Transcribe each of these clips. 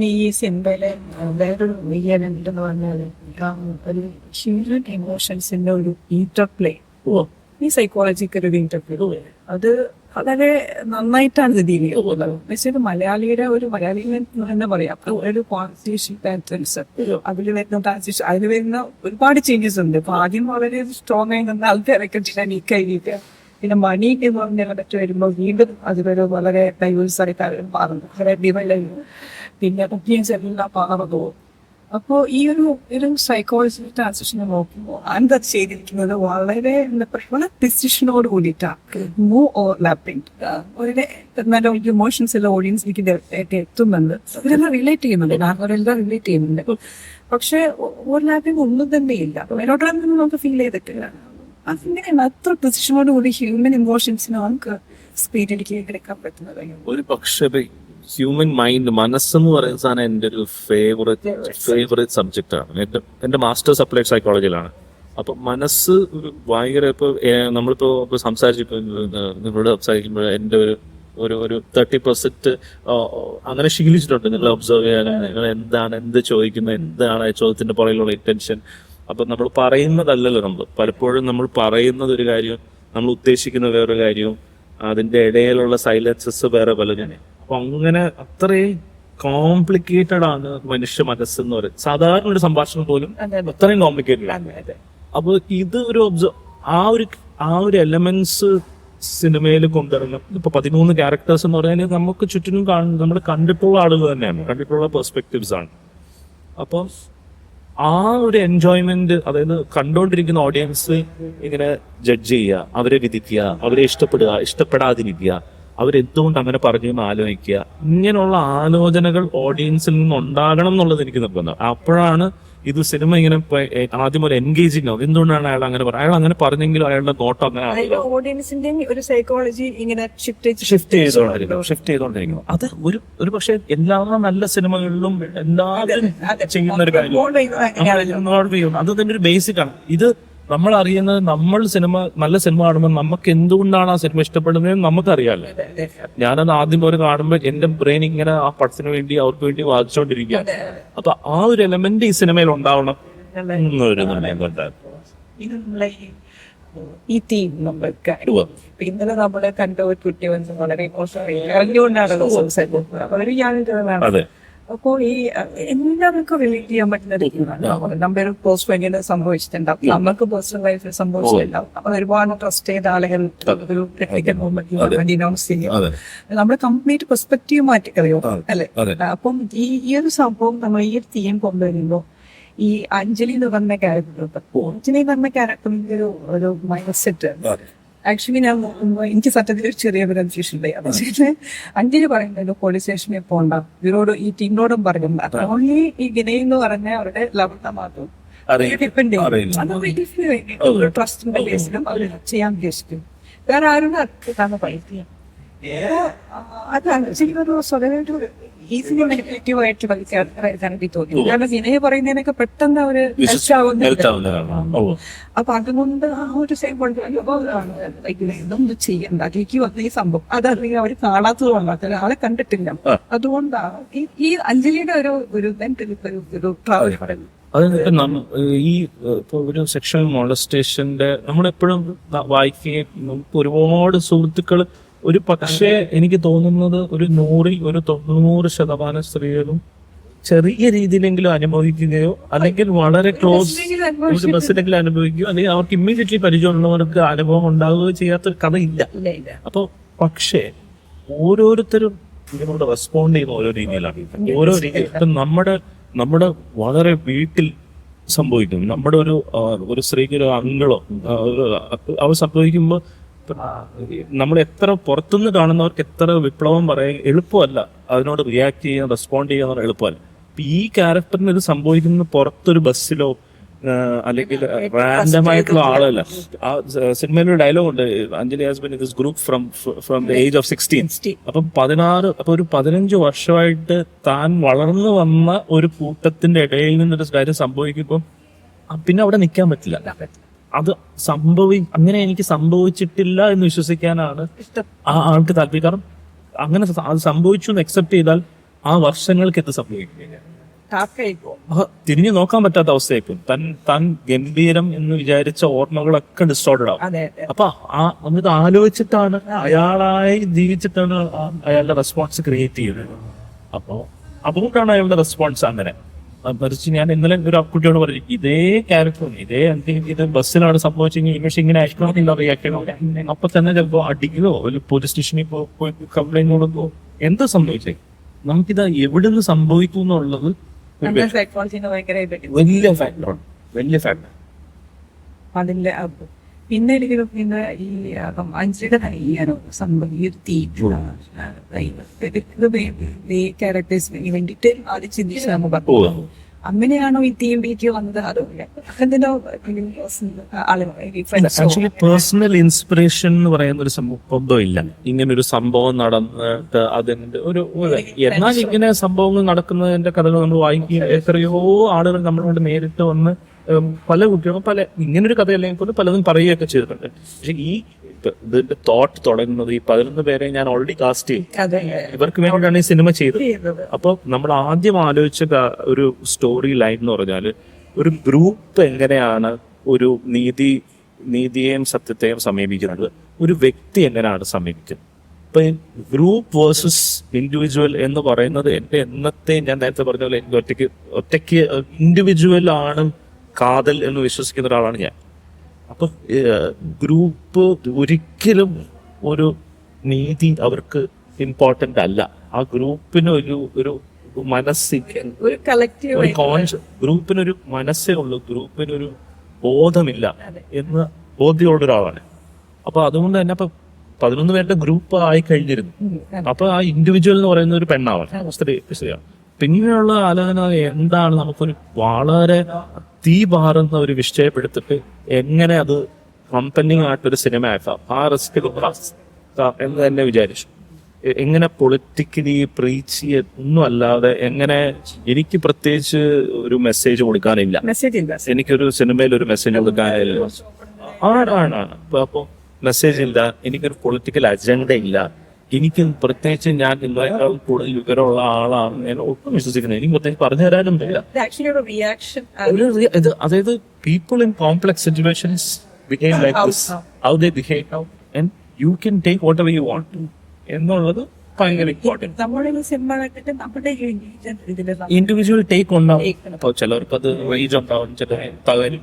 ഈ സിനിമയിലെ വേറൊരു എന്ന് പറഞ്ഞാൽ ഒരു ഹ്യൂമൻ ഇമോഷൻസിന്റെ ഒരു ഇന്റർപ്ലേ ഈ സൈക്കോളജിക്കൽ ഒരു ഇന്റർപ്ലേ അത് വളരെ നന്നായിട്ടാണ് ഇത് ഡീൽ ചെയ്യുന്നത്. പക്ഷേ മലയാളിയുടെ ഒരു മലയാളി എന്ന് തന്നെ പറയാം. ഒരു കോൺസ്റ്റിറ്റ്യൂഷൻ പാറ്റേൺസ് അതിൽ വരുന്ന ട്രാൻസിഷൻ അതിൽ വരുന്ന ഒരുപാട് ചേഞ്ചസ് ഉണ്ട്. ഇപ്പൊ ആദ്യം വളരെ സ്ട്രോങ് ആയി നിന്ന ആൾക്കാരൊക്കെ കഴിഞ്ഞിട്ട് പിന്നെ മണി എന്ന് പറഞ്ഞ ഇടയ്ക്ക് വരുമ്പോൾ വീണ്ടും അതിലൊരു വളരെ ഡൈവേഴ്സ് ആയിട്ട് മാറുന്നു. വളരെ ഡിവൈഡ് പിന്നെ ഒപ്പീനിയൻസ് എല്ലാം മാറുന്നു അപ്പോൾ ഈ ഒരു ഒരു സൈക്കോളജിക്കൽ ട്രാൻസിഷനെ നോക്കുമ്പോൾ അത് ചെയ്തിരിക്കുന്നത് വളരെ എന്താ പറയുക വളരെ ഡിസിഷനോട് കൂടിയിട്ടാണ് മൂവ് ഓവർലാപ്പിംഗ് വളരെ നല്ല ഇമോഷൻസ് എല്ലാം ഓഡിയൻസിലേക്ക് എത്തുന്നുണ്ട്. ഇവരെല്ലാം റിലേറ്റ് ചെയ്യുന്നുണ്ട്. അവരെല്ലാം റിലേറ്റ് ചെയ്യുന്നുണ്ട് പക്ഷെ ഓവർലാപ്പിംഗ് ഒന്നും തന്നെ ഇല്ല. മെലോഡ്രാമൊന്നും നമുക്ക് ഫീൽ ചെയ്തിട്ടില്ല അതിന്റെ അത്ര പൊസിഷനോട് കൂടി ഹ്യൂമൻ ഇമോഷൻസിനെ നമുക്ക് സ്പീഡിലേക്ക് എടുക്കാൻ പറ്റുന്നത്. ഒരു പക്ഷേ ഹ്യൂമൻ മൈൻഡ് മനസ്സെന്ന് പറയുന്ന സാധനം എന്റെ ഒരു ഫേവറേറ്റ് ഫേവറേറ്റ് സബ്ജക്റ്റ് ആണ്. എന്റെ എന്റെ മാസ്റ്റേഴ്സ് അപ്ലൈഡ് സൈക്കോളജിയിലാണ് അപ്പൊ മനസ്സ് ഒരു ഭയങ്കര ഇപ്പൊ നമ്മളിപ്പോൾ നമ്മളിപ്പോ സംസാരിച്ചിപ്പോൾ നിങ്ങളോട് സംസാരിക്കുമ്പോൾ എന്റെ ഒരു ഒരു ഒരു തേർട്ടി പെർസെന്റ് അങ്ങനെ ശീലിച്ചിട്ടുണ്ട്. നിങ്ങൾ ഒബ്സർവ് ചെയ്യാൻ നിങ്ങൾ എന്താണ് എന്ത് ചോദിക്കുന്നത് എന്താണ് ചോദ്യത്തിന്റെ പുറകിലുള്ള ഇന്റൻഷൻ അപ്പൊ നമ്മൾ പറയുന്നതല്ലല്ലോ നമ്മൾ. പലപ്പോഴും നമ്മൾ പറയുന്നത് ഒരു കാര്യം നമ്മൾ ഉദ്ദേശിക്കുന്ന വേറൊരു കാര്യവും അതിന്റെ ഇടയിലുള്ള സൈലൻസസ് വേറെ പലതും. അപ്പൊ അങ്ങനെ അത്രയും കോംപ്ലിക്കേറ്റഡ് ആണ് മനുഷ്യ മനസ്സ് എന്ന് പറയുന്നത് സാധാരണ ഒരു സംഭാഷണം പോലും അതെ, അതെ. അത്രയും കോംപ്ലിക്കേറ്റഡ് ആണ്. അപ്പൊ ഇത് ഒരു ഒബ്സർവ് ആ ഒരു ആ ഒരു എലമെന്റ്സ് സിനിമയിൽ കൊണ്ടുവരണം ഇപ്പൊ പതിമൂന്ന് ക്യാരക്ടേഴ്സ് എന്ന് പറഞ്ഞാൽ നമുക്ക് ചുറ്റിനും കാണുന്ന നമ്മൾ കണ്ടിട്ടുള്ള ആളുകൾ തന്നെയാണ് കണ്ടിട്ടുള്ള പെർസ്പെക്റ്റീവ്സ് ആണ് അപ്പം ആ ഒരു എൻജോയ്മെന്റ് അതായത് കണ്ടുകൊണ്ടിരിക്കുന്ന ഓഡിയൻസ് ഇങ്ങനെ ജഡ്ജ് ചെയ്യുക അവരെ വിധിക്കുക അവരെ ഇഷ്ടപ്പെടുക ഇഷ്ടപ്പെടാതിരിക്കുക അവരെന്തുകൊണ്ട് അങ്ങനെ പറഞ്ഞു എന്ന് ആലോചിക്കുക? ഇങ്ങനെയുള്ള ആലോചനകൾ ഓഡിയൻസിൽ നിന്ന് ഉണ്ടാകണം എന്നുള്ളത് എനിക്ക് നിർബന്ധം. അപ്പോഴാണ് ഇത് സിനിമ ഇങ്ങനെ ആദ്യം ഒരു എൻഗേജിങ് ആവും. എന്തുകൊണ്ടാണ് അയാൾ അങ്ങനെ പറയുന്നത് അയാൾ അങ്ങനെ പറഞ്ഞെങ്കിലും അയാളുടെ നോട്ടം അങ്ങനെ ഓഡിയൻസിന്റെയും ഒരു സൈക്കോളജി ഇങ്ങനെ ഷിഫ്റ്റ് ഷിഫ്റ്റ് ചെയ്തോണ്ടിരിക്കും ഷിഫ്റ്റ് ചെയ്തോണ്ടിരിക്കും അത് ഒരു ഒരു പക്ഷേ എല്ലാ നല്ല സിനിമകളിലും എല്ലാവരും ചെയ്യുന്ന ഒരു കാര്യം. അത് തന്നെ ഒരു ബേസിക് ആണ്. ഇത് നമ്മൾ അറിയുന്നത് നമ്മൾ സിനിമ നല്ല സിനിമ കാണുമ്പോൾ നമുക്ക് എന്തുകൊണ്ടാണ് ആ സിനിമ ഇഷ്ടപ്പെടുന്നത് നമുക്കറിയാലോ ഞാനത് ആദ്യം പോലെ കാണുമ്പോൾ എന്റെ ബ്രെയിൻ ഇങ്ങനെ ആ പടത്തിന് വേണ്ടി അവർക്ക് വേണ്ടി വാദിച്ചുകൊണ്ടിരിക്കുക അപ്പൊ ആ ഒരു എലമെന്റ് ഈ സിനിമയിൽ ഉണ്ടാവണം എന്നൊരു ഈ- തീം നമ്മൾക്ക്. ഇന്നലെ നമ്മൾ കണ്ട ഒരു കുട്ടി വന്ന് വളരെ ഇമോഷണൽ അറിഞ്ഞുകൊണ്ടാണ് സംസാരിക്കുന്നത് അപ്പൊ ഒരു അതെ. അപ്പോൾ ഈ എല്ലാവർക്കും റിലേറ്റ് ചെയ്യാൻ പറ്റുന്ന രീതിയിലാണ്. നമ്മുടെ ഒരു ക്ലോസ് ഫ്രണ്ടിന് സംഭവിച്ചിട്ടുണ്ടാവും. നമ്മൾക്ക് പേഴ്സണൽ ലൈഫിൽ സംഭവിച്ചിട്ടുണ്ടാവും. അപ്പൊ ഒരുപാട് ട്രസ്റ്റ് ചെയ്ത ആളുകൾ ഒരു ടെക്നിക്കൽ മൂവ്മെന്റ് ഡിനൗൺസ് ചെയ്യും. നമ്മുടെ കംപ്ലീറ്റ് പെർസ്പെക്റ്റീവ് മാറ്റി കളയോ അല്ലെ? അപ്പം ഈ ഈ ഒരു സംഭവം നമ്മൾ ഈ ഒരു തീം കൊണ്ടുവരുമ്പോ ഈ അഞ്ജലി എന്ന് പറഞ്ഞ ക്യാരക്ടർ അഞ്ജലി എന്ന് പറഞ്ഞ ക്യാരക്ടറിന്റെ ഒരു ഒരു മൈൻഡ് സെറ്റ് ആക്ച്വലി ഞാൻ എനിക്ക് സത്യത്തിൽ ഒരു ചെറിയ കൺഫ്യൂഷൻ ഉണ്ടായി പക്ഷേ അഞ്ജലി പറയുന്നത് പോലീസ് സ്റ്റേഷനിൽ പോകണ്ട ഇവരോട് ഈ ടീമിനോടും പറഞ്ഞില്ല ഓൺലി ഈ ഗിനയിൽ എന്ന് പറഞ്ഞ അവരുടെ ലവണ മാത്രം. ഡിപ്പെൻഡ്. ചെയ്യും. ട്രസ്റ്റിന്റെ ബേസിലും അവർ ചെയ്യാൻ ഉദ്ദേശിക്കും. വേറെ ആരും അതാണ്. പറയുക അതാണ് ശരിക്കും ഒരു ഈസിലി നെഗറ്റീവ് ആയിട്ട് കളിക്കാൻ എനിക്ക് തോന്നി കാരണം വിനയ പറയുന്നതിനൊക്കെ പെട്ടെന്ന് അവർ അപ്പൊ അതുകൊണ്ട് ആ ഒരു സെയിം ഇതൊന്നും ചെയ്യണ്ട. എനിക്ക് വന്ന ഈ സംഭവം. അതല്ലെങ്കിൽ അവർ കാണാത്തത് കൊണ്ടാണ്. ഒരാളെ കണ്ടിട്ടില്ല. അതുകൊണ്ടാണ് ഈ അഞ്ജലിയുടെ ഒരു ഒരു ഒരു ഒരു ട്രാവൽ പറയുന്നത്. അത് ഈ ഒരു സെക്ഷൽ മോളസ്റ്റേഷന്റെ നമ്മളെപ്പോഴും വായിക്കുകയും നമുക്ക് ഒരുപാട് സുഹൃത്തുക്കൾ ഒരു പക്ഷേ എനിക്ക് തോന്നുന്നത് ഒരു നൂറിൽ ഒരു തൊണ്ണൂറ് ശതമാനം സ്ത്രീകളും ചെറിയ രീതിയിലെങ്കിലും അനുഭവിക്കുകയോ അല്ലെങ്കിൽ വളരെ ക്ലോസ് ഒരു ബസ്സിലെങ്കിലും അനുഭവിക്കുകയോ അല്ലെങ്കിൽ അവർക്ക് ഇമ്മീഡിയറ്റ്ലി പരിചയമുള്ളവർക്ക് അനുഭവം ഉണ്ടാവുകയോ ചെയ്യാത്തൊരു കഥയില്ല. ഇല്ല ഇല്ല. അപ്പൊ പക്ഷേ ഓരോരുത്തരും ഇതിനോട് റെസ്പോണ്ട് ചെയ്യുന്ന ഓരോ രീതിയിലാണ്. ഓരോ രീതിയിൽ ഇപ്പൊ നമ്മുടെ നമ്മുടെ വളരെ വീട്ടിൽ സംഭവിക്കും. നമ്മുടെ ഒരു ഒരു സ്ത്രീക്ക് ഒരു അങ്കിളോ അവർ സംഭവിക്കുമ്പോൾ നമ്മൾ എത്ര പുറത്തുനിന്ന് കാണുന്നവർക്ക് എത്ര വിപ്ലവം പറയാൻ എളുപ്പമല്ല. അതിനോട് റിയാക്ട് ചെയ്യാൻ റെസ്പോണ്ട് ചെയ്യാൻ എളുപ്പമല്ല. ഈ ക്യാരക്ടറിന് ഇത് സംഭവിക്കുന്നത് പുറത്തൊരു ബസ്സിലോ അല്ലെങ്കിൽ റാൻഡമായിട്ടുള്ള ആളല്ല. ആ സിനിമയിലൊരു ഡയലോഗ് ഉണ്ട്. Anjali has been this group from from the age of sixteen അപ്പം പതിനാറ് അപ്പൊ ഒരു പതിനഞ്ച് വർഷമായിട്ട് താൻ വളർന്നു വന്ന ഒരു കൂട്ടത്തിന്റെ ഇടയിൽ നിന്നൊരു കാര്യം സംഭവിക്കുമ്പോൾ പിന്നെ അവിടെ നിൽക്കാൻ പറ്റില്ല. അത് സംഭവി അങ്ങനെ എനിക്ക് സംഭവിച്ചിട്ടില്ല എന്ന് വിശ്വസിക്കാനാണ് ആ ആൾക്ക് താല്പര്യം. കാരണം അങ്ങനെ അത് സംഭവിച്ചു എന്ന് അക്സെപ്റ്റ് ചെയ്താൽ ആ വർഷങ്ങൾക്ക് എന്ത് സംഭവിക്കും? തിരിഞ്ഞു നോക്കാൻ പറ്റാത്ത അവസ്ഥയായിരിക്കും തൻ താൻ ഗംഭീരം എന്ന് വിചാരിച്ച ഓർമ്മകളൊക്കെ ഡിസ്റ്റോർഡ് ആവും. അപ്പൊ ആ നമ്മളിത് ആലോചിച്ചിട്ടാണ് അയാളായി ജീവിച്ചിട്ടാണ് അയാളുടെ റെസ്പോൺസ് ക്രിയേറ്റ് ചെയ്യുന്നത്. അപ്പോ അതുകൊണ്ടാണ് അയാളുടെ റെസ്പോൺസ് അങ്ങനെ. മറിച്ച് ഞാൻ ഇന്നലെ ഒരു കുട്ടിയോട് പറഞ്ഞു ഇതേ ക്യാരക്ടർ ഇതേ എന്തെങ്കിലും ഇത് ബസ്സിലാണ് സംഭവിച്ചെങ്കിൽ പക്ഷെ ഇങ്ങനെ അയക്കണമെന്നില്ല റിയാക്ട് അപ്പൊ തന്നെ ചിലപ്പോ അടിക്കുകയോ ഒരു പോലീസ് സ്റ്റേഷനിൽ പോയി കംപ്ലൈന്റ് കൊടുക്കോ എന്ത് സംഭവിച്ചേ? നമുക്കിത് എവിടെ നിന്ന് സംഭവിക്കും എന്നുള്ളത് വലിയ ഫാക്ടറാണ് വലിയ ഫാക്ടർ അതിന്റെ പിന്നെ എനിക്ക് പിന്നെ ഈ അഞ്ചിയുടെ കയ്യാനോ സംഭവം ഈ ഒരു തീറ്റ ക്യാരക്ടേഴ്സിന് വേണ്ടിയിട്ട് അത് ചിന്തിച്ച് നമ്മൾ പറഞ്ഞു അങ്ങനെയാണോ ഈ തീം ബീറ്റ് വന്നത്? അതുപോലെ ആക്ച്വലി പേഴ്സണൽ ഇൻസ്പിറേഷൻ എന്ന് പറയുന്ന ഒരു സംഭവം ഇല്ല. ഇങ്ങനെ ഒരു സംഭവം നടന്നിട്ട് അതിന്റെ ഒരു എന്നാൽ ഇങ്ങനെ സംഭവങ്ങൾ നടക്കുന്നതിന്റെ കഥകൾ നമ്മൾ വായിക്കുകയും എത്രയോ ആളുകൾ നമ്മളോട് നേരിട്ട് വന്ന് പല കുട്ടികളും പല ഇങ്ങനൊരു കഥയല്ലെങ്കിൽ പോലും പലതും പറയുകയൊക്കെ ചെയ്തിട്ടുണ്ട്. പക്ഷെ ഈ ഇതിന്റെ തോട്ട് തുടങ്ങുന്നത് ഈ പതിനൊന്ന് പേരെ ഞാൻ ഓൾറെഡി കാസ്റ്റ് ചെയ്യും അതെ. ഇവർക്ക് വേണ്ടിയിട്ടാണ് ഈ സിനിമ ചെയ്തത്. അപ്പൊ അപ്പോൾ നമ്മൾ ആദ്യം ആലോചിച്ച ഒരു സ്റ്റോറി ലൈൻ എന്ന് പറഞ്ഞാൽ ഒരു ഗ്രൂപ്പ് എങ്ങനെയാണ് ഒരു നീതി നീതിയെയും സത്യത്തെയും സമീപിക്കുന്നത്? ഒരു വ്യക്തി എങ്ങനെയാണ് സമീപിക്കുന്നത്? ഇപ്പൊ ഗ്രൂപ്പ് വേഴ്സസ് ഇൻഡിവിജ്വൽ എന്ന് പറയുന്നത് എന്റെ എന്നത്തെ ഞാൻ നേരത്തെ പറഞ്ഞ പോലെ എനിക്ക് ഒറ്റയ്ക്ക് ഒറ്റയ്ക്ക് ഇൻഡിവിജ്വൽ ആണ് കാതൽ എന്ന് വിശ്വസിക്കുന്ന ഒരാളാണ് ഞാൻ. അപ്പൊ ഗ്രൂപ്പ് ഒരിക്കലും ഒരു നീതി അവർക്ക് ഇമ്പോർട്ടന്റ് അല്ല. ആ ഗ്രൂപ്പിന് ഒരു ഒരു മനസ്സില്ല ഒരു ഗ്രൂപ്പിനൊരു മനസ്സേ ഉള്ളൂ. ഗ്രൂപ്പിനൊരു ബോധമില്ല എന്ന് ബോധ്യമുള്ള ഒരാളാണ്. അപ്പൊ അതുകൊണ്ട് തന്നെ അപ്പൊ പതിനൊന്ന് പേരുടെ ഗ്രൂപ്പ് ആയി കഴിഞ്ഞിരുന്നു അപ്പൊ ആ ഇൻഡിവിജ്വൽ എന്ന് പറയുന്ന ഒരു പെണ്ണാവാണ് സ്ത്രീ സ്ത്രീയാണ്. പിന്നെയുള്ള ആലോചന എന്താണ് നമുക്കൊരു വളരെ തീ പാറുന്ന ഒരു വിഷയപ്പെടുത്തിട്ട് എങ്ങനെ അത് കമ്പനിങ് ആയിട്ടൊരു സിനിമ ആക്കാം? ആ റിസ്ക് എന്ന് തന്നെ വിചാരിച്ചു. എങ്ങനെ പൊളിറ്റിക്കലി പ്രീച്ച് ഒന്നും അല്ലാതെ എങ്ങനെ എനിക്ക് പ്രത്യേകിച്ച് ഒരു മെസ്സേജ് കൊടുക്കാനില്ല. എനിക്കൊരു സിനിമയിൽ ഒരു മെസ്സേജ് കൊടുക്കാനില്ല. ആണാണ് അപ്പൊ അപ്പൊ മെസ്സേജ് ഇല്ല. എനിക്കൊരു പൊളിറ്റിക്കൽ അജണ്ട ഇല്ല. എനിക്ക് പ്രത്യേകിച്ച് ഞാൻ എല്ലാവരും കൂടുതൽ വിവരമുള്ള ആളാണ്. ഞാൻ ഒട്ടും വിശ്വസിക്കുന്നത് എനിക്ക് പ്രത്യേകിച്ച് പറഞ്ഞു തരാനും ഒരു ഇത് അതായത് people in complex situations behave like this how they behave and you can take whatever you want എന്നുള്ളത് ഭയങ്കര ഇമ്പോർട്ടന്റ് ഇൻഡിവിജ്വൽ ടേക്ക് ഉണ്ടാവും. അപ്പോൾ ചിലർക്ക് അത് റേജ് ഉണ്ടാവും. ചില തകരും.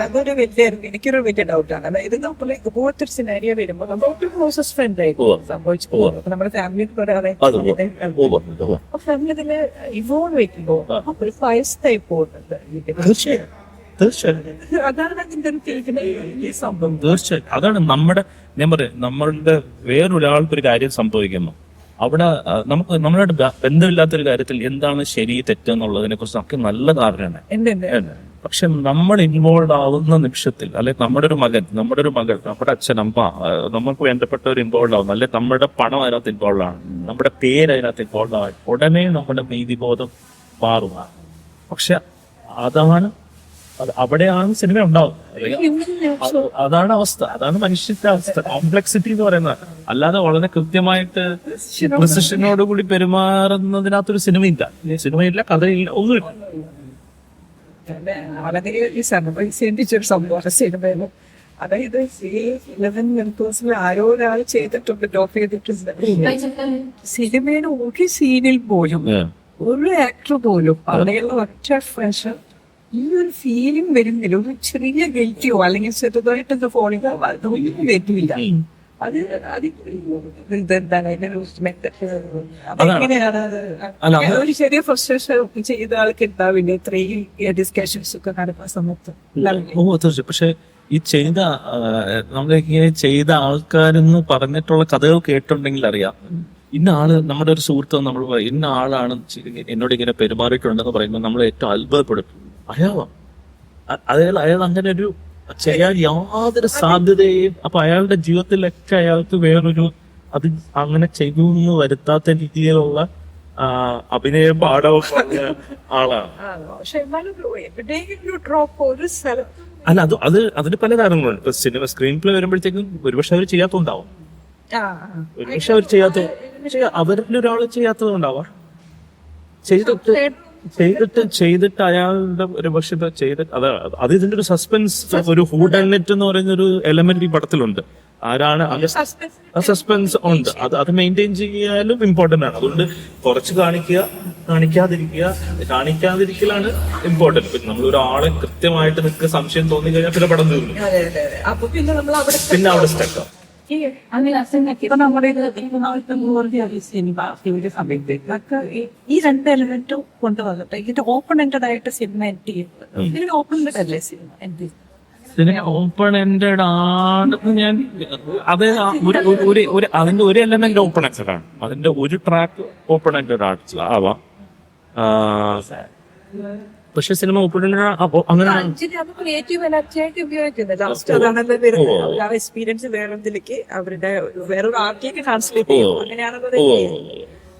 അതൊരു വലിയ എനിക്കൊരു വലിയ ഡൗട്ടാണ് അതായത് നമ്മൾ ഇതുപോലത്തെ ഒരു സിനാരിയോ വരുമ്പോൾ നമ്മൾ ഒരു ക്ലോസസ് ഫ്രണ്ട് ഉവ്വ്. സംഭവിച്ചു. അപ്പൊ നമ്മുടെ ഫാമിലി പറയാതെ ഫാമിലി ഇവോൾവ് ചെയ്യുമ്പോൾ ഒരു വയസ്സായി പോകുന്നുണ്ട്. തീർച്ചയായും. തീർച്ചയായും. അതാണ് നമ്മുടെ ഞാൻ പറയാം നമ്മളുടെ വേറൊരാൾക്ക് ഒരു കാര്യം സംഭവിക്കുന്നു. അവിടെ നമുക്ക് നമ്മളായിട്ട് ബന്ധമില്ലാത്തൊരു കാര്യത്തിൽ എന്താണ് ശരി തെറ്റ് എന്നുള്ളതിനെ കുറിച്ച് നമുക്ക് നല്ല ധാരണയാണ്. പക്ഷെ നമ്മൾ ഇൻവോൾവ് ആവുന്ന നിമിഷത്തിൽ അല്ലെ നമ്മുടെ ഒരു മകൻ നമ്മുടെ ഒരു മകൾ നമ്മുടെ അച്ഛൻ അമ്മ നമുക്ക് വേണ്ടപ്പെട്ടവർ ഇൻവോൾവ് ആവുന്നു. അല്ലെ നമ്മുടെ പണം അതിനകത്ത് ഇൻവോൾവ് ആണ്. നമ്മുടെ പേര് അതിനകത്ത് ഇൻവോൾവ് ആവും ഉടനെ നമ്മുടെ നീതിബോധം മാറും പക്ഷെ അതാണ് അത് അവിടെയാണ് സിനിമ ഉണ്ടാവും അത് അതാണ് അവസ്ഥ. അതാണ് മനുഷ്യന്റെ അവസ്ഥ. കോംപ്ലക്സിറ്റി എന്ന് പറയുന്നത്. അല്ലാതെ വളരെ കൃത്യമായിട്ട് പ്രസിഷനോട് കൂടി പെരുമാറുന്നതിനകത്തൊരു സിനിമയില്ല. സിനിമയില്ല കഥയില്ല ഒന്നുമില്ല. വളരെ സംഭവമാണ് അതായത് ഈ ഇലവൻ മെമ്പേഴ്സിൽ ആരോ ഒരാൾ ചെയ്തിട്ടുണ്ട് ടോപ്പ് ചെയ്തിട്ടുണ്ട്. സിനിമയുടെ ഒരു സീനിൽ പോലും ഒരു ആക്ടർ പോലും അവിടെയുള്ള ഒറ്റ ഫ്രഷ് ഈ ഒരു ഫീലിംഗ് വരുന്നില്ല. ഒരു ചെറിയ ഗിൽറ്റിയോ അല്ലെങ്കിൽ ചെറുതായിട്ടൊന്ന് ഫോണിങ്ങോ അതൊന്നും വരുന്നില്ല. അത് അത് ഇതെന്താണ് അതിന്റെ ഒരു method. അതെങ്ങനെയാണ് അത്? അല്ല, അത് ഒരു ചെറിയ ഫ്രസ്ട്രേഷൻ ചെയ്ത ആൾക്ക് ഉണ്ടാവില്ല ഇത്രയും ഡിസ്കഷൻസ് ഒക്കെ നടക്കുന്ന സമയത്ത്. ഓ തീർച്ചയായും. പക്ഷെ ഈ ചെയ്ത നമ്മൾ ഇങ്ങനെ ചെയ്ത ആൾക്കാരെന്ന് പറഞ്ഞിട്ടുള്ള കഥകൾ കേട്ടിട്ടുണ്ടെങ്കിൽ അറിയാം. ഇന്ന ആൾ നമ്മുടെ ഒരു സുഹൃത്ത് നമ്മൾ ഇന്ന ആളാണ് എന്നോട് ഇങ്ങനെ പെരുമാറിയിട്ടുണ്ടെന്ന് പറയുമ്പോൾ നമ്മൾ ഏറ്റവും അത്ഭുതപ്പെടും അയാളോ. അതായത് അയാൾ അയാൾ അങ്ങനെ ഒരു ചെയ്യാൻ യാതൊരു സാധ്യതയും അപ്പൊ അയാളുടെ ജീവിതത്തിലൊക്കെ അയാൾക്ക് വേറൊരു അത് അങ്ങനെ ചെയ്തു എന്ന് വരുത്താത്ത രീതിയിലുള്ള അഭിനയം പറഞ്ഞ ആളാണ്. അല്ല അത് അത് അതിന് പല കാരണങ്ങളുണ്ട്. ഇപ്പൊ സിനിമ സ്ക്രീൻ പ്ലേ വരുമ്പോഴത്തേക്കും ഒരുപക്ഷെ അവർ ചെയ്യാത്തുണ്ടാവും ഒരുപക്ഷെ അവർ ചെയ്യാത്ത അവരിൽ ഒരാൾ ചെയ്യാത്തതുണ്ടാവാം. ചെയ്തിട്ട് ചെയ്തിട്ട് ചെയ്തിട്ട് അയാളുടെ ഒരു പക്ഷെ ചെയ്ത ചെയ്തിട്ട് അത് അത് ഇതിന്റെ ഒരു സസ്പെൻസ് ഒരു ഹൂഡ് നെറ്റ് എന്ന് പറയുന്ന ഒരു എലമെന്റ് ഈ പടത്തിലുണ്ട്. ആരാണ് ആ സസ്പെൻസ് ഉണ്ട്. അത് അത് മെയിന്റെയിൻ ചെയ്യാനും ഇമ്പോർട്ടന്റ് ആണ്. അതുകൊണ്ട് കുറച്ച് കാണിക്കുക കാണിക്കാതിരിക്കുക കാണിക്കാതിരിക്കലാണ് ഇമ്പോർട്ടന്റ് പിന്നെ നമ്മൾ ഒരാളെ കൃത്യമായിട്ട് നിൽക്കുക സംശയം തോന്നി കഴിഞ്ഞാൽ പിന്നെ പടം തീർന്നു. പിന്നെ അവിടെ പിന്നെ അവിടെ സ്റ്റക്കാവും ഈ അങ്ങനെ അസംഗതി ഇപ്പൊ നമ്മുടെ ഇത് ഈ നാളത്തെ മൂർത്തി സിനിമ ഒരു സമയത്ത് ഇതൊക്കെ ഈ- രണ്ട് എലമെന്റും കൊണ്ടുവന്നിട്ട് ഇതിന്റെ ഓപ്പൺ എൻഡഡ് ആയിട്ട് സിനിമ എൻഡ് ചെയ്യുന്നത്. ഇതിന് ഓപ്പൺ എൻഡഡ് അല്ലേ സിനിമ? എൻഡ് ചെയ്യുന്നത്. ഇതിന് ഓപ്പൺ എൻഡഡ് ആണെന്ന് ഞാൻ അത് ഒരു ഒരു- ഒരു ഒരു അതിന്റെ ഒരു എലമെന്റ് ഓപ്പൺ എൻഡഡ് ആണ്. അതിന്റെ ഒരു ട്രാക്ക് ഓപ്പൺ എൻഡഡ് ആവാം ആ, പക്ഷെ സിനിമ എൻഡഡ് അങ്ങനെ അത് ക്രിയേറ്റീവ് എനർജി ആയിട്ട് ഉപയോഗിക്കുന്നത് ലാസ്റ്റ് അതാണല്ലോ വരുന്നത്. ആ എക്സ്പീരിയൻസ് വേറൊന്നിലേക്ക് അവരുടെ വേറൊരു ആർട്ടിലേക്ക് ട്രാൻസ്ലേറ്റ് ചെയ്യും. അങ്ങനെയാണല്ലോ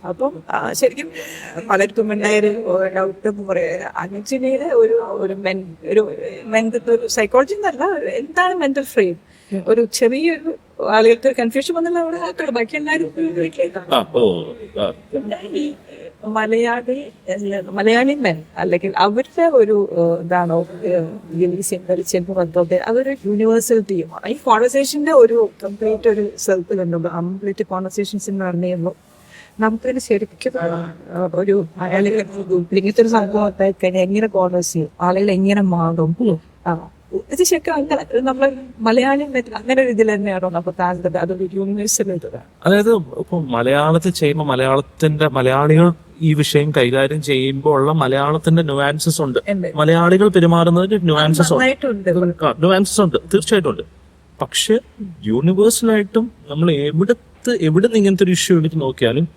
അപ്പം ശരിക്കും പലർക്കും ഉണ്ടായൊരു ഡൗട്ട് അഞ്ചിനയുടെ ഒരു ഒരു മെൻ ഒരു മെന്റൽ ഒരു സൈക്കോളജി എന്നല്ല എന്താണ് മെന്റൽ ഫ്രെയിം ഒരു ചെറിയൊരു ആളുകൾക്ക് കൺഫ്യൂഷൻ വന്നുള്ള അവിടെ ബാക്കി എല്ലാവരും മലയാളി മലയാളി മെൻ അല്ലെങ്കിൽ അവരുടെ ഒരു ഇതാണോ വന്നത് അതൊരു യൂണിവേഴ്സൽ തീമാണ് ഈ കോൺവെർസേഷന്റെ ഒരു കംപ്ലീറ്റ് ഒരു സെൽഫ് ഉണ്ട് കംപ്ലീറ്റ് കോൺവെർസേഷൻസ് എന്ന് പറഞ്ഞു കഴിയുമ്പോൾ നമുക്കൊരു ശരിക്കും ഒരു ആളുകൾ ഇങ്ങനത്തെ ഒരു സംഭവം എങ്ങനെ കോൺവേഴ്സ് ചെയ്യും? ആളുകൾ എങ്ങനെ മാറും? ആ ഇത് ശരിക്കും അങ്ങനെ നമ്മൾ മലയാളം അങ്ങനെ ഒരു ഇതിൽ തന്നെയാണോ നമ്മൾ താഴ്ന്നത് അതൊരു യൂണിവേഴ്സൽ ഇതാണ് അതായത് ഇപ്പൊ മലയാളത്തിൽ ചെയ്യുമ്പോൾ മലയാളത്തിന്റെ മലയാളികൾ ഈ വിഷയം കൈകാര്യം ചെയ്യുമ്പോൾ ഉള്ള മലയാളത്തിന്റെ ന്യൂആൻസസ് ഉണ്ട്. മലയാളികൾ പെരുമാറുന്നതിന് ന്യൂആൻസസ് ഉണ്ട്. ന്യൂആൻസസ് ഉണ്ട്. തീർച്ചയായിട്ടും ഉണ്ട്. പക്ഷെ യൂണിവേഴ്സലായിട്ടും നമ്മൾ എവിടത്ത് എവിടെ നിന്ന് ഇങ്ങനത്തെ ഒരു ഇഷ്യൂ എടുത്ത് നോക്കിയാലും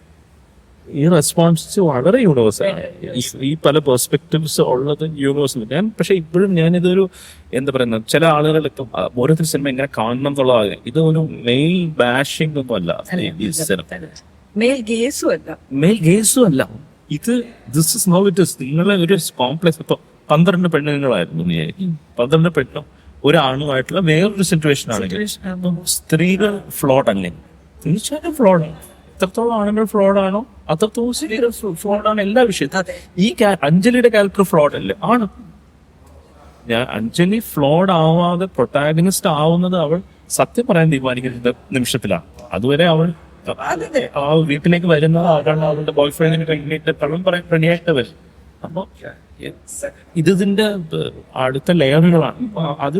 ഈ റെസ്പോൺസ് വളരെ യൂണിവേഴ്സൽ ആണ്. ഈ- പല പെർസ്പെക്റ്റീവ്സ് ഉള്ളത് യൂണിവേഴ്സൽ ഞാൻ പക്ഷെ ഇപ്പോഴും ഞാനിതൊരു എന്താ പറയുന്നത് ചില ആളുകളൊക്കെ ഓരോരുത്തർ സിനിമ എങ്ങനെ കാണണം എന്നുള്ളതാണ്. ഇത് ഒരു മെയിൽ ബാഷിംഗ് ഒന്നും അല്ല മെയിൽ ഗേസും അല്ല മെയിൽ ഗേസും അല്ല. ഇത് this is no it is നിങ്ങളെ ഒരു കോംപ്ലക്സ് ഇപ്പൊ പന്ത്രണ്ട് പെണ്ണുങ്ങളായിരുന്നു നീ. പന്ത്രണ്ട് പെണ്ണും ഒരാണുമായിട്ടുള്ള വേറൊരു സിറ്റുവേഷൻ ആണെങ്കിൽ സ്ത്രീകൾ ഫ്ലോഡ് അല്ലെങ്കിൽ തീർച്ചയായിട്ടും ആണ്. എത്രത്തോളം ആണെങ്കിൽ ഫ്രോഡ് ആണോ? അത്രത്തോളം സീരിയസ് ഫ്രോഡാണ് എല്ലാ വിഷയത്തിലും. ഈ അഞ്ജലിയുടെ ക്യാരക്ടർ ഫ്രോഡ് അല്ലേ? ആണ്. ഞാൻ അഞ്ജലി ഫ്ലോഡ് ആവാതെ പ്രൊട്ടാഗനിസ്റ്റ് ആവുന്നത് അവൾ സത്യം പറയാൻ തീരുമാനിക്കുന്ന നിമിഷത്തിലാണ്. അതുവരെ അവൾ ആ വീട്ടിലേക്ക് വരുന്നത് ആരാണ്? അവളുടെ ബോയ് ഫ്രണ്ടിന് കഴിഞ്ഞിട്ട് കള്ളം പറയാൻ പ്രണിയായിട്ട് വരും. അപ്പൊ ഇത് ഇതിന്റെ അടുത്ത ലെയറുകളാണ്. അത്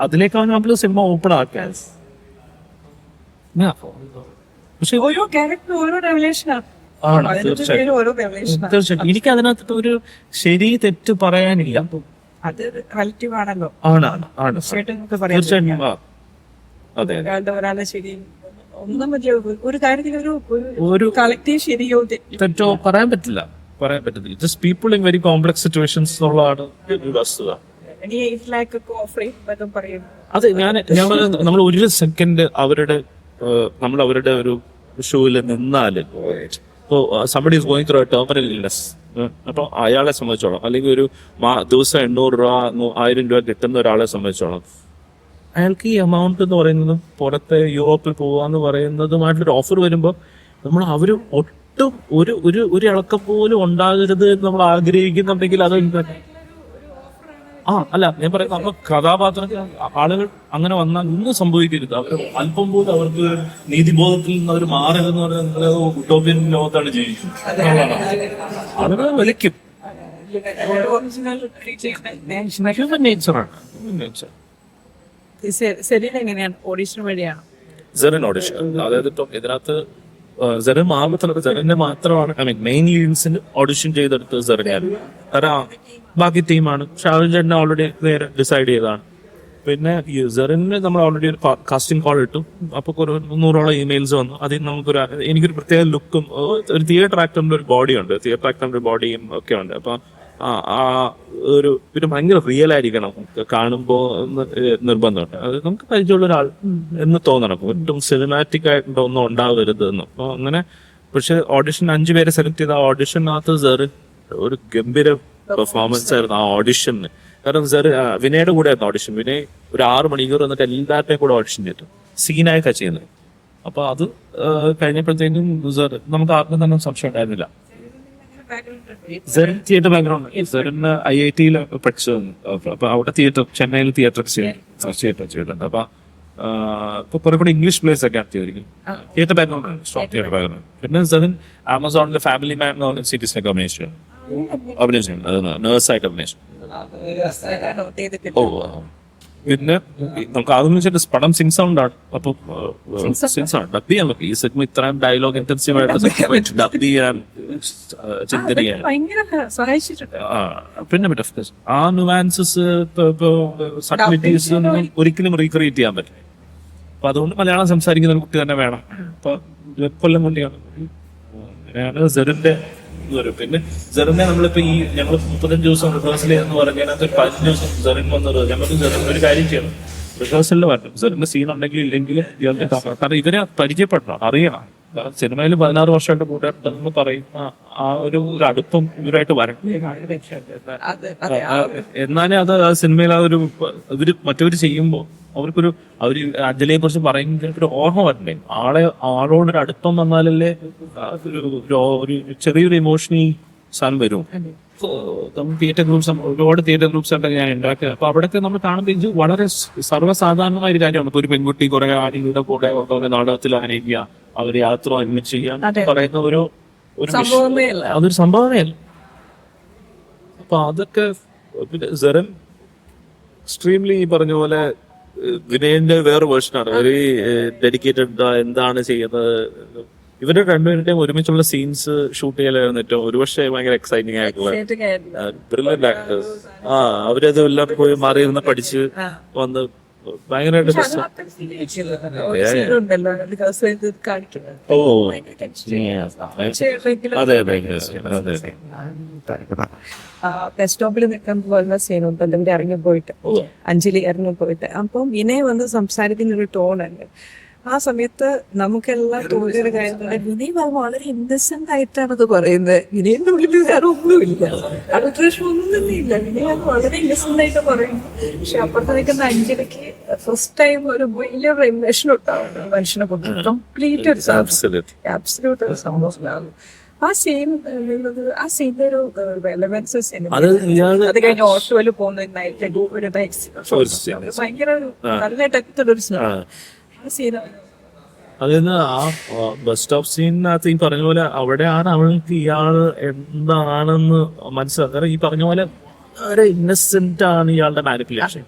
അതിലേക്കാണ് നമ്മൾ സിനിമ ഓപ്പൺ ആക്കാൻ. പക്ഷെ ഓരോ ക്യാരക്ടർ ഓരോ റെവലേഷനാണ് ആണ്. തീർച്ചയായിട്ടും. ഓരോ റെവലേഷനാണ് തീർച്ചയായിട്ടും. എനിക്ക് അതിനകത്ത് ഒരു ശരി തെറ്റ് പറയാനില്ല. അത് റിലേറ്റീവ് ആണല്ലോ. ആണ് ആണ് ആണ്. തീർച്ചയായിട്ടും നമുക്ക് പറയാം തീർച്ചയായിട്ടും ആ. അതെ ഒരാളെ ശരി ഒന്നും ഒരു- കാര്യത്തിൽ ഒരു ഒരു കളക്റ്റീവ് ശരിയോ തെറ്റോ പറയാൻ പറ്റില്ല. പറയാൻ പറ്റത്തില്ല. Just people in very complex situations എന്നുള്ളതാണ് വസ്തുത. അതെ ഞാൻ നമ്മൾ ഒരു സെക്കൻഡ് അവരുടെ നമ്മൾ അവരുടെ ഒരു ഷൂവിൽ നിന്നാൽ ഇപ്പോ somebody is going through terminal illness അപ്പൊ അയാളെ സംബന്ധിച്ചോളം അല്ലെങ്കിൽ ഒരു ദിവസം എണ്ണൂറ് രൂപ ആയിരം രൂപ കിട്ടുന്ന ഒരാളെ സംബന്ധിച്ചോളം അയാൾക്ക് ഈ എമൗണ്ട് എന്ന് പറയുന്നത് പുറത്തെ യൂറോപ്പിൽ പോവാന്ന് പറയുന്നതുമായിട്ടൊരു ഓഫർ വരുമ്പോൾ നമ്മൾ അവർ ഒട്ടും ഒരു ഒരു ഒരു ഇളക്കം പോലും ഉണ്ടാകരുത് എന്ന് നമ്മൾ ആഗ്രഹിക്കുന്നുണ്ടെങ്കിൽ അത് ആ അല്ല ഞാൻ പറയാം നമ്മൾ കഥാപാത്രത്തിൽ ആളുകൾ അങ്ങനെ വന്നാൽ ഒന്നും സംഭവിക്കരുത്. അവർ അല്പം പോലും അവർക്ക് നീതിബോധത്തിൽ നിന്ന് അവർ മാറരുതെന്ന് പറയുന്നത് ഉട്ടോപ്യൻ ലോകത്താണ് ജീവിക്കുന്നത്. അവരെ വിലയ്ക്കും. ഒറിജിനൽ ഹ്യൂമൻ നേച്ചറാണ് നേച്ചർ എങ്ങനെയാണ്? ഓഡീഷൻ വഴിയാണ്? സെറിൻ ഓഡിഷൻ അതായത് ഇപ്പം ഇതിനകത്ത് സെറിൻ മാത്രമല്ല സെറിന്റെ മാത്രമാണ് ഐ മീൻ മെയിൻ ലീഡ്സിന് ഓഡിഷൻ ചെയ്തെടുത്തത് സെറിനാണ് കാരണം ബാക്കി ടീമാണ് ഷാജൻ ചേട്ടൻ ഓൾറെഡി നേരെ ഡിസൈഡ് ചെയ്തതാണ്. പിന്നെ യൂസറിന് സെറിന് നമ്മൾ ഓൾറെഡി ഒരു കാസ്റ്റിംഗ് കോൾ ഇട്ടു. അപ്പൊ ഒരു നൂറോളം ഇമെയിൽസ് വന്നു. അതിൽ നമുക്കൊരു എനിക്കൊരു പ്രത്യേക ലുക്കും ഒരു തിയേറ്റർ ആക്ടറിന്റെ ഒരു ബോഡി ഉണ്ട്. തിയേറ്റർ ആക്ടറിന്റെ ബോഡിയും ഒക്കെ ഉണ്ട്. അപ്പൊ ആ ഒരു പിന്നെ ഭയങ്കര റിയൽ ആയിരിക്കണം. കാണുമ്പോൾ നിർബന്ധമുണ്ട്. അത് നമുക്ക് പരിചയമുള്ള ഒരാൾ എന്ന് തോന്നണം. ഒട്ടും സിനിമാറ്റിക് ആയിട്ട് ഒന്നും ഉണ്ടാവരുത് എന്ന്. അപ്പൊ അങ്ങനെ പക്ഷെ ഓഡിഷൻ അഞ്ചു പേരെ സെലക്ട് ചെയ്ത ഓഡിഷനകത്ത് സെറിൻ ഒരു ഗംഭീര പെർഫോമൻസ് ആയിരുന്നു ആ ഓഡിഷന് കാരണം സാർ വിനയുടെ കൂടെ ആയിരുന്നു ഓഡിഷൻ വിനയ് ഒരു ആറ് മണിക്കൂർ എന്നിട്ട് എല്ലാവരുടെയും കൂടെ ഓഡിഷൻ ചെയ്തു. സീനായൊക്കെ ചെയ്യുന്നത് അപ്പൊ അത് കഴിഞ്ഞപ്പോഴത്തേക്കും സാർ നമുക്ക് ആർക്കും തന്നെ സംശയം ഉണ്ടായിരുന്നില്ല. തിയേറ്റർ ബാക്ക്ഗ്രൗണ്ട് സെറിന് ഐ ഐ ടിയിൽ പഠിച്ചു അപ്പൊ അവിടെ തിയേറ്റർ ചെന്നൈയിൽ തിയേറ്റർ തിയേറ്റർ ചെയ്തിട്ടുണ്ട്. അപ്പൊ ഇപ്പൊ കുറെ കൂടി ഇംഗ്ലീഷ് പ്ലേസ് ഒക്കെ ആണ് ചെയ്തിരിക്കും theatre background strong theatre background പിന്നെ സെറിൻ ആമസോണിലെ ഫാമിലി മാൻ പറഞ്ഞ സീരീസിലൊക്കെ അഭിനയിച്ചു നേഴ്സായിട്ട് അഭിനയിച്ചു. ഓ. പിന്നെ നമുക്ക് ആദ്യം വെച്ചിട്ട് പടം സിങ് സൗണ്ട് ആണ്. അപ്പൊ സിങ് സൗണ്ട് ഡബ് ചെയ്യാൻ പറ്റും. ഈ സിനിമ ഇത്രയും ഡയലോഗ് ഇന്റൻസീവ് ആയിട്ട് ഡബ് ചെയ്യാൻ പിന്നെ course. ആ നുവാൻസസ് സബ്മിറ്റീസ് ഒന്നും ഒരിക്കലും റീക്രിയേറ്റ് ചെയ്യാൻ പറ്റും അപ്പൊ അതുകൊണ്ട് മലയാളം സംസാരിക്കുന്ന ഒരു കുട്ടി തന്നെ വേണം. അപ്പൊ കൊല്ലം കൊണ്ടിയാണ്. അങ്ങനെയാണ് സെറിന്റെ ഇത് വരും. പിന്നെ സെറിനെ നമ്മളിപ്പോ ഈ ഞങ്ങൾ മുപ്പത്തഞ്ച് ദിവസം റിഹേഴ്സൽ എന്ന് പറഞ്ഞാൽ അതിനകത്ത് ഒരു പതിനഞ്ച് ദിവസം സെറിൻ വന്നത് ഞങ്ങൾക്ക് സെറിൻ ഒരു കാര്യം ചെയ്യണം. റിഹേഴ്സലിൽ വരണം. സീൻ ഉണ്ടെങ്കിൽ ഇല്ലെങ്കിൽ കാരണം ഇവരെ പരിചയപ്പെടണം. അറിയണം. സിനിമയിൽ പതിനാറ് വർഷമായിട്ട് കൂട്ടുകാരുണ്ടെന്ന് പറയും. ആ- ഒരു അടുപ്പം ഇവരായിട്ട് വരണം എന്നാലേ അത് ആ സിനിമയിൽ ആ ഒരു ഇവർ മറ്റവര് ചെയ്യുമ്പോ അവർക്കൊരു അവർ അഞ്ജലിയെ കുറിച്ച് പറയുമ്പോൾ ഒരു ഓർമ്മ വരണ്ടേ? ആളെ ആളോടൊരു അടുപ്പം വന്നാലല്ലേ ഒരു ചെറിയൊരു ഇമോഷണൽ സാധനം വരും. തിയേറ്റർ ഗ്രൂപ്പ്സ് ഒരുപാട് തിയേറ്റർ ഗ്രൂപ്പ്സ് ഒക്കെ ഞാൻ ഉണ്ടാക്കുക. അപ്പൊ അവിടെയൊക്കെ നമ്മൾ കാണുമ്പോൾ ഇത് വളരെ സർവസാധാരണമായ ഒരു കാര്യമാണ് ഒരു പെൺകുട്ടി കുറെ ആളുകളുടെ കൂടെ ഓരോ നാടകത്തിൽ അഭിനയിക്കുക അവർ യാത്ര ഒരുമിച്ച് പറയുന്ന ഒരു അതൊരു സംഭവമേ അല്ല. അപ്പൊ അതൊക്കെ പിന്നെ സെറൻ എക്സ്ട്രീംലി ഈ പറഞ്ഞ പോലെ വിനയന്റെ വേറെ വേർഷനാണ് ഒരു ഡെഡിക്കേറ്റഡ് എന്താണ് ചെയ്യുന്നത്? ഇവരുടെ രണ്ടുപേരുടെയും ഒരുമിച്ചുള്ള സീൻസ് ഷൂട്ട് ചെയ്യലായിരുന്നു ഏറ്റവും. ഒരുപക്ഷെ ഭയങ്കര എക്സൈറ്റിംഗ് ആയിട്ടുള്ള ആക്ടേഴ്സ് ആ അവരത് എല്ലാം പോയി മാറി നിന്ന് പഠിച്ച് വന്ന് ഭയങ്കരമായിട്ട്. ഓ അതെ അതെ ബസ് സ്റ്റോപ്പിൽ സീനുണ്ട് ഇറങ്ങി പോയിട്ട്. അഞ്ജലി ഇറങ്ങി പോയിട്ട്. അപ്പം ഇനെ വന്ന് സംസാരിക്കുന്ന ഒരു ടോണുണ്ട് ആ സമയത്ത് നമുക്കെല്ലാം തോന്നിയൊരു കാര്യം വിനയ് വ- വളരെ ഇന്നസെന്റ് ആയിട്ടാണ് അത് പറയുന്നത്. വിനയം ഉള്ളിൽ വേറെ ഒന്നുമില്ല. അഡ്രഷൻ ഒന്നും ഇല്ല. വിനയ് അത് വളരെ ഇന്നസെന്റ് ആയിട്ട് പറയുന്നു പക്ഷെ അപ്പുറത്ത് നിൽക്കുന്ന അഞ്ജലിക്ക് ഫസ്റ്റ് ടൈം ഒരു വലിയൊരു റെമേഷൻ ഉണ്ടാവും മനുഷ്യനെ കൊണ്ട്. കംപ്ലീറ്റ് ഒരു ഒരു സംഭവമാണ് ആ സീൻ ആ സീനിന്റെ ഒരു റെലവൻസ് സിനിമ അത് കഴിഞ്ഞ് ഓട്ടോയിൽ പോകുന്ന. ഭയങ്കര നന്നായിട്ട് എത്തുന്ന ഒരു scene. ആ ആ ബസ് സ്റ്റോപ്പ് സീനിനകത്ത് ഈ പറഞ്ഞ പോലെ അവിടെയാണ് അവൾക്ക് ഇയാൾ എന്താണെന്ന് മനസ്സിലാക്കുക ഈ പറഞ്ഞ പോലെ വളരെ ഇന്നസെന്റ് ആണ് ഇയാളുടെ മാനിപ്പുലേഷൻ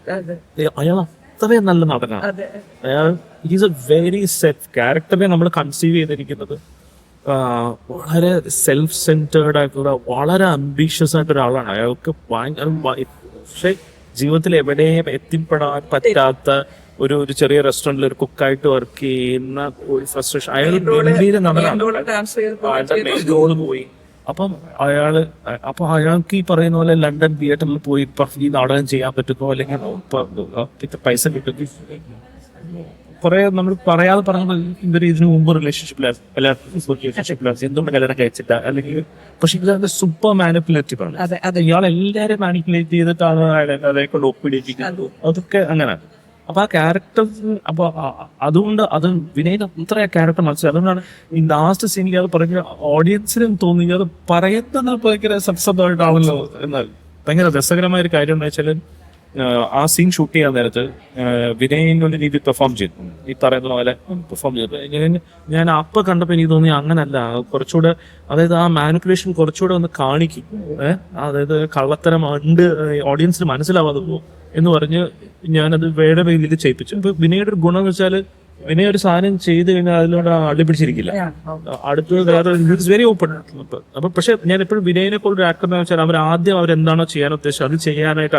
അയാൾ അത്രയും നല്ല നടനാണ്. അയാൾ ഈസ് എ വെരി സെറ്റ് ക്യാരക്ടറെ നമ്മൾ കൺസീവ് ചെയ്തിരിക്കുന്നത്. വളരെ സെൽഫ് സെന്റേർഡ് ആയിട്ടുള്ള വളരെ അംബീഷ്യസ് ആയിട്ട് ഒരാളാണ്. അയാൾക്ക് ഭയങ്കര ഭയ- പക്ഷെ ജീവിതത്തിൽ എവിടെയും എത്തിപ്പെടാൻ പറ്റാത്ത ഒരു ഒരു ചെറിയ റെസ്റ്റോറന്റിൽ ഒരു കുക്കായിട്ട് വർക്ക് ചെയ്യുന്ന ഒരു ഫ്രസ്ട്രേഷൻ അയാൾ ഗംഭീര നടനാണ് പോയി? അപ്പം അയാൾ അപ്പൊ അയാൾക്ക് ഈ പറയുന്ന പോലെ ലണ്ടൻ തിയേറ്ററിൽ പോയി ഈ നാടകം ചെയ്യാൻ പറ്റുമോ? അല്ലെങ്കിൽ പൈസ കിട്ടും കുറെ നമ്മൾ പറയാതെ പറഞ്ഞ ഇവർ ഇതിനു മുമ്പ് റിലേഷൻഷിപ്പിലായിരുന്നു റിലേഷൻഷിപ്പിലായിരുന്നു എന്തുകൊണ്ട് കല്യാണം കഴിച്ചില്ല? അല്ലെങ്കിൽ പക്ഷെ ഇതിന്റെ സൂപ്പർ മാനിപ്പുലേറ്റീവ് ആണ്. ഇയാൾ എല്ലാരും മാനിപ്പുലേറ്റ് ചെയ്തിട്ടാണ് അയാളെ കൊണ്ട് ഒപ്പിടിപ്പിക്കുന്നത്. അതൊക്കെ അങ്ങനെ അപ്പൊ ആ ക്യാരക്ടർ അപ്പൊ അതുകൊണ്ട് അത് വിനയന് അത്ര ക്യാരക്ടർ മനസ്സിലായി. അതുകൊണ്ടാണ് ഈ ലാസ്റ്റ് സീനിൽ അത് പറഞ്ഞ ഓഡിയൻസിനും തോന്നി അത് പറയുന്നത് ഭയങ്കര സത്യസന്ധമായിട്ടാണല്ലോ എന്നാൽ ഭയങ്കര രസകരമായ ഒരു കാര്യം എന്താ വെച്ചാൽ ആ സീൻ ഷൂട്ട് ചെയ്യാൻ നേരത്ത് വിനയൻ ഒരു രീതിയിൽ പെർഫോം ചെയ്തു. ഈ പറയുന്ന പോലെ പെർഫോം ചെയ്തു. ഞാൻ ഞാൻ അപ്പൊ കണ്ടപ്പോ എനിക്ക് തോന്നി അങ്ങനല്ല. കുറച്ചുകൂടെ അതായത് ആ മാനിപ്പുലേഷൻ കുറച്ചുകൂടെ ഒന്ന് കാണിക്കും. അതായത് കള്ളത്തരം ഉണ്ട് ഓഡിയൻസിന് മനസ്സിലാവാതെ പോകും എന്ന് പറഞ്ഞ് ഞാനത് വേറെ രീതിയിൽ ചെയ്യിപ്പിച്ചു. അപ്പൊ വിനയുടെ ഒരു ഗുണം എന്ന് വെച്ചാൽ വിനയ ഒരു സാധനം ചെയ്ത് കഴിഞ്ഞാൽ അതിലൂടെ അള്ളി പിടിച്ചിരിക്കില്ല അടുത്തത് വേറെ ഇറ്റ്സ് വെരി ഓപ്പൺ അപ്പൊ പക്ഷെ ഞാൻ എപ്പോഴും വിനയനെ പോലെ ഒരു ആക്ടർ എന്ന് വെച്ചാൽ അവർ ആദ്യം അവരെന്താണോ ചെയ്യാൻ ഉദ്ദേശം അത് ചെയ്യാനായിട്ട്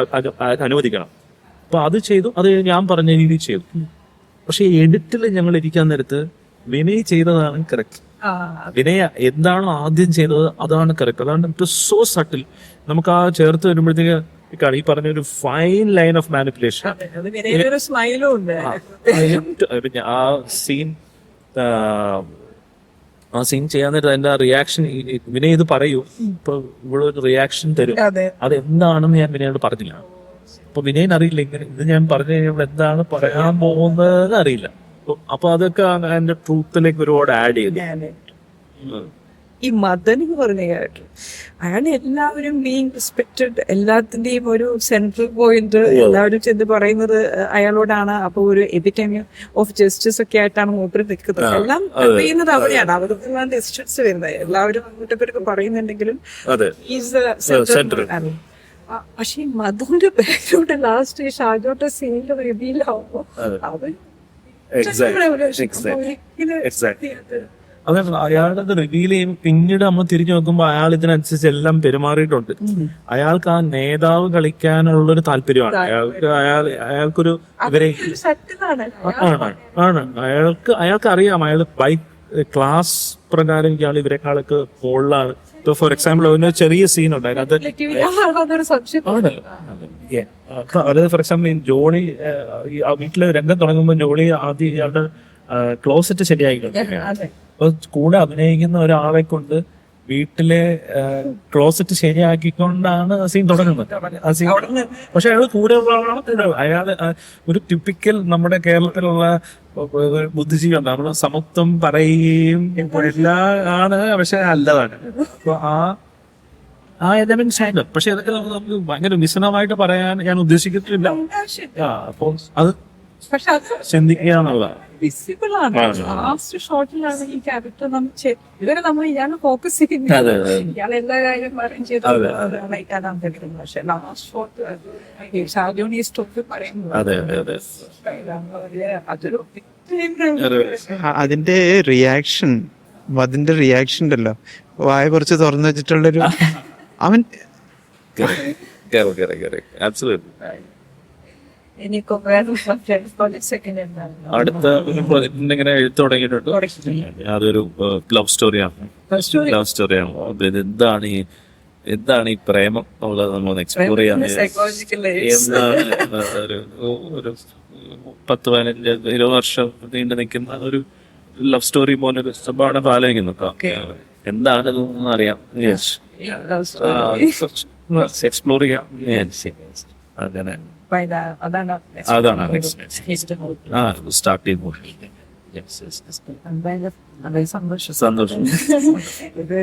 അനുവദിക്കണം. അപ്പൊ അത് ചെയ്തു അത് ഞാൻ പറഞ്ഞ രീതിയിൽ ചെയ്തു. പക്ഷെ എഡിറ്റിൽ ഞങ്ങൾ ഇരിക്കാൻ നേരത്ത് വിനയ് ചെയ്തതാണ് കറക്റ്റ് വിനയ എന്താണോ ആദ്യം ചെയ്തത് അതാണ് കറക്റ്റ് അതാണ് സോ സട്ടിൽ നമുക്ക് ആ ചേർത്ത് വരുമ്പോഴത്തേക്ക് കളി ഈ പറഞ്ഞ ഒരു ഫൈൻ ലൈൻ ഓഫ് മാനിപ്പുലേഷൻ ആ സീൻ ആ സീൻ ചെയ്യാൻ നേരത്തെ എന്റെ റിയാക്ഷൻ വിനയ് ഇത് പറയൂ. ഇപ്പൊ ഇവിടെ ഒരു റിയാക്ഷൻ തരും. അതെ. എന്താണെന്ന് ഞാൻ വിനയോട് പറഞ്ഞില്ല. അപ്പൊ വിനയൻ അറിയില്ല ഇങ്ങനെ ഇത് ഞാൻ പറഞ്ഞു കഴിഞ്ഞാൽ എന്താണ് പറയാൻ പോകുന്നത് അറിയില്ല. അപ്പൊ അതൊക്കെ എന്റെ ട്രൂത്തിലേക്ക് ഒരുപാട് ആഡ് ചെയ്തു. ഈ മദൻ എന്ന് പറഞ്ഞ ക്യാരക്ടർ അയാൾ എല്ലാവരും ബീങ് റെസ്പെക്റ്റഡ് എല്ലാത്തിന്റെയും ഒരു സെൻട്രൽ പോയിന്റ് എല്ലാവരും ചെന്ന് പറയുന്നത് അയാളോടാണ്. അപ്പൊ ഒരു എപ്പിറ്റമി ഓഫ് ജസ്റ്റിസ് ഒക്കെ ആയിട്ടാണ് മൂപ്പര് നിൽക്കുന്നത്. എല്ലാം ചെയ്യുന്നത് അവിടെയാണ് അവിടുത്തെ ഡിസ്റ്റൻസ് വരുന്നത്. എല്ലാവരും അങ്ങോട്ടൊക്കെ പറയുന്നുണ്ടെങ്കിലും. പക്ഷെ ഈ മധുന്റെ ബാക്ക്ഗ്രൗണ്ട് ലാസ്റ്റ് ഷാജോട്ടെ സീനിൽ റിവീൽ ആവുമ്പോ അവൻ എക്സാക്ട് അയാളുടെ അയാളത് റിവീൽ ചെയ്യും. പിന്നീട് നമ്മൾ തിരിഞ്ഞു നോക്കുമ്പോൾ അയാൾ ഇതിനനുസരിച്ച് എല്ലാം പെരുമാറിയിട്ടുണ്ട്. അയാൾക്ക് ആ നേതാവ് കളിക്കാനുള്ള ഒരു താല്പര്യമാണ് അയാൾക്ക് അയാൾ അയാൾക്കൊരു ഇവരെ ആണ് ആണ് അയാൾക്ക് അയാൾക്ക് അറിയാം അയാൾ ബൈ ക്ലാസ് പ്രകാരം ഇയാൾ ഇവരെക്കാളൊക്കെ മുകളിലാണ് ഇപ്പൊ ഫോർ എക്സാമ്പിൾ ഒരു ചെറിയ സീൻ ഉണ്ട്. അതിനകത്ത് അതൊരു സംശയം ആണ്. Yeah. അപ്പൊ അതായത് ഫോർ എക്സാമ്പിൾ ജോണി വീട്ടിലെ രംഗം തുടങ്ങുമ്പോൾ ജോണി ആദ്യം ഇയാളുടെ ക്ലോസറ്റ് ശരിയായി അതെ. അപ്പൊ കൂടെ അഭിനയിക്കുന്ന ഒരാളെ കൊണ്ട് വീട്ടിലെ ക്ലോസറ്റ് ശരിയാക്കിക്കൊണ്ടാണ് സീൻ തുടങ്ങുന്നത്. ആ സീൻ പക്ഷെ അയാൾ കൂടെ കൂടെ അയാൾ ഒരു ടിപ്പിക്കൽ നമ്മുടെ കേരളത്തിലുള്ള ബുദ്ധിജീവി ബുദ്ധിജീവിയാണ് നമ്മൾ സമത്വം പറയുകയും എല്ലാം ആണ് പക്ഷെ അല്ലതാണ് അപ്പൊ ആ ആ എലമെന്റ് സൈഡ് പക്ഷെ ഇതൊക്കെ നമുക്ക് ഭയങ്കര നിസ്സനമായിട്ട് പറയാൻ ഞാൻ ഉദ്ദേശിക്കത്തില്ല ആ, അപ്പൊ അത് വിസിബിൾ ആണ്. ലാസ്റ്റ് ഷോട്ടിലാണ് ഈ ക്യാരക്ടർ നമ്മൾ ഫോക്കസ് ചെയ്യുന്നത്. ഇയാൾ എല്ലാ കാര്യം ചെയ്തു പക്ഷെ ലാസ്റ്റ് ഷോട്ട് സ്റ്റോപ്പ് പറയുന്നത് അതൊരു. അതിന്റെ റിയാക്ഷൻ അതിന്റെ റിയാക്ഷൻ ഉണ്ടല്ലോ. വായ കുറച്ച് തുറന്നു വെച്ചിട്ടുള്ളൊരു അവൻ അടുത്ത ഒരു പ്രൊജക്ടിന്റെ ഇങ്ങനെ എഴുത്ത് തുടങ്ങിയിട്ടുണ്ട്. അതൊരു ലവ് സ്റ്റോറിയാണ് ലവ് സ്റ്റോറിയാണ് എന്താണ് ഈ എന്താണ് ഈ പ്രേമം എന്നുള്ളത് നമ്മൾ എക്സ്പ്ലോർ ചെയ്യാൻ ഒരു പത്ത് പതിനഞ്ച് ഇരുപത് വർഷം നീണ്ടു നിൽക്കുന്ന ഒരു ലവ് സ്റ്റോറി പോലെ ഒരു സംഭവമാണ് ആലോചിക്കുന്നു കേട്ടോ. എന്താണ് ഇതെന്ന് അറിയാം. എക്സ്പ്ലോർ ചെയ്യാം. അങ്ങനെ. അതാണ് അതാണ് ആ സ്റ്റാർട്ട് ചെയ്യുന്നു Yes, yes, yes. വളരെ സന്തോഷം സന്തോഷം ഇത്